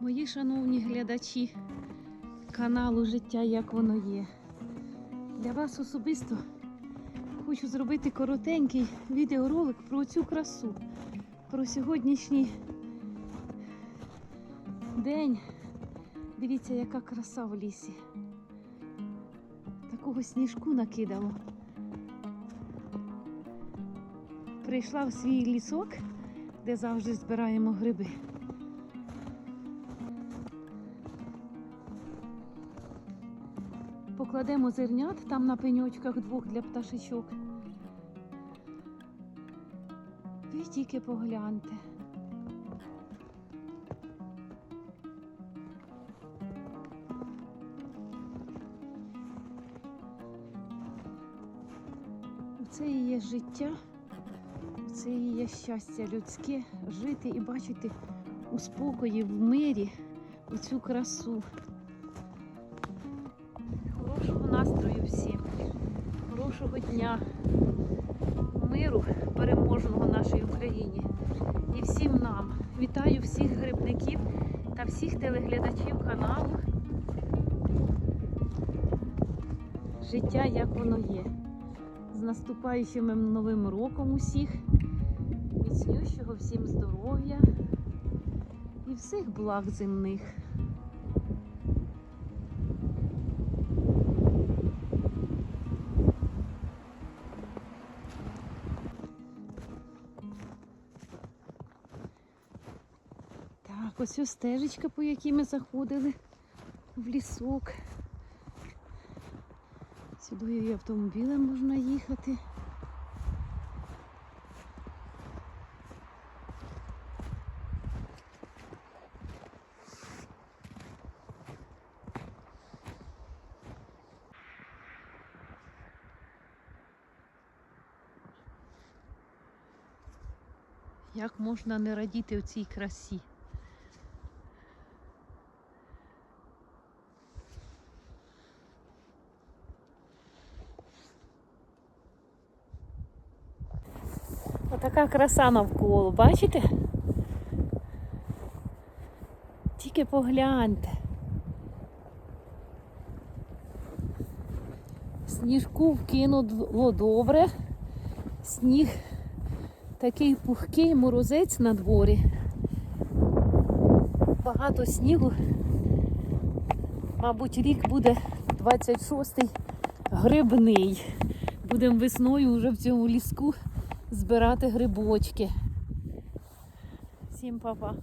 Мої шановні глядачі каналу Життя як воно є. Для вас особисто хочу зробити коротенький відеоролик про цю красу, про сьогоднішній день. Дивіться, яка краса в лісі. Такого сніжку накидало. Прийшла в свій лісок, де завжди збираємо гриби. Покладемо зернят там на пеньочках двох для пташечок. Ви тільки погляньте. Це і є життя, це і є щастя людське жити і бачити у спокої, в мирі оцю красу. Настрою всім, хорошого дня, миру переможного нашій Україні і всім нам. Вітаю всіх грибників та всіх телеглядачів каналу. Життя як воно є. З наступаючим новим роком усіх, міцнющого всім здоров'я і всіх благ земних. Ось ось стежечка, по якій ми заходили в лісок. Сюди і автомобілем можна їхати. Як можна не радіти в цій красі? Отака краса навколо, бачите? Тільки погляньте. Сніжку вкинуло добре. Сніг такий пухкий морозець на дворі. Багато снігу. Мабуть, рік буде 26-й грибний. Будемо весною вже в цьому ліску збирати грибочки. Всім па-па.